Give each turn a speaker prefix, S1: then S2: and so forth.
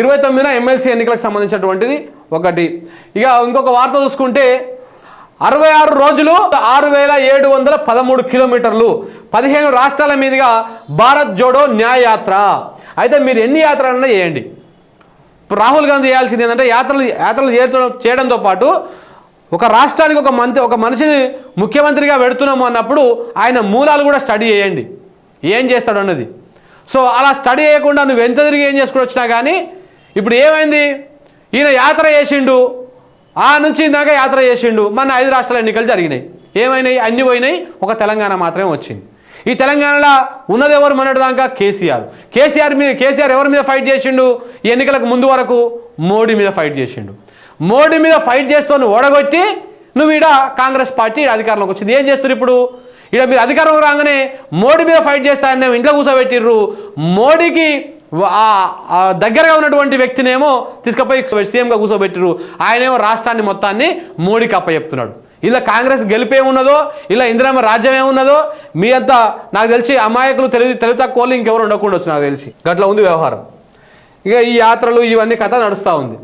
S1: ఇరవై తొమ్మిదిన ఎమ్మెల్సీ ఎన్నికలకు సంబంధించినటువంటిది ఒకటి. ఇక ఇంకొక వార్త చూసుకుంటే అరవై ఆరు రోజులు ఆరు వేల ఏడు వందల పదమూడు కిలోమీటర్లు పదిహేను రాష్ట్రాల మీదుగా భారత్ జోడో న్యాయయాత్ర. అయితే మీరు ఎన్ని యాత్రలన్నా చేయండి. ఇప్పుడు రాహుల్ గాంధీ చేయాల్సింది ఏంటంటే యాత్రలు యాత్రలు చేయడం చేయడంతో పాటు ఒక రాష్ట్రానికి ఒక మంత్రి ఒక మనిషిని ముఖ్యమంత్రిగా పెడుతున్నాము అన్నప్పుడు ఆయన మూలాలు కూడా స్టడీ చేయండి. ఏం చేస్తాడు అన్నది. సో అలా స్టడీ చేయకుండా నువ్వు ఎంత తిరిగి ఏం చేసుకుని వచ్చినా కానీ ఇప్పుడు ఏమైంది? ఈయన యాత్ర చేసిండు. ఆ నుంచి ఇందాక యాత్ర చేసిండు. మన ఐదు రాష్ట్రాల ఎన్నికలు జరిగినాయి. ఏమైనాయి? అన్ని పోయినాయి. ఒక తెలంగాణ మాత్రమే వచ్చింది. ఈ తెలంగాణలో ఉన్నది ఎవరు? మొన్నటి దాకా కేసీఆర్. కేసీఆర్ మీద కేసీఆర్ ఎవరి మీద ఫైట్ చేసిండు? ఈ ఎన్నికలకు ముందు వరకు మోడీ మీద ఫైట్ చేసిండు. మోడీ మీద ఫైట్ చేస్తూ ఓడగొట్టి నువ్వు ఈడ కాంగ్రెస్ పార్టీ అధికారంలోకి వచ్చింది. ఏం చేస్తారు ఇప్పుడు? ఈడ మీరు అధికారంలో రాగానే మోడీ మీద ఫైట్ చేస్తారని ఇంట్లో కూర్చోబెట్టిర్రు. మోడీకి దగ్గరగా ఉన్నటువంటి వ్యక్తినేమో తీసుకుపోయి సీఎంగా కూర్చోబెట్టిర్రు. ఆయనేమో రాష్ట్రాన్ని మొత్తాన్ని మోడీకి అప్పచెప్తున్నాడు. ఇలా కాంగ్రెస్ గెలిపేమున్నదో ఇలా ఇందిరామ రాజ్యం ఏమున్నదో మీ అంతా నాకు తెలిసి అమాయకులు తెలివి తెలివి తక్కువ ఇంకెవరు ఉండకుండా నాకు తెలిసి. గట్లా ఉంది వ్యవహారం. ఇక ఈ యాత్రలు ఇవన్నీ కథ నడుస్తూ ఉంది.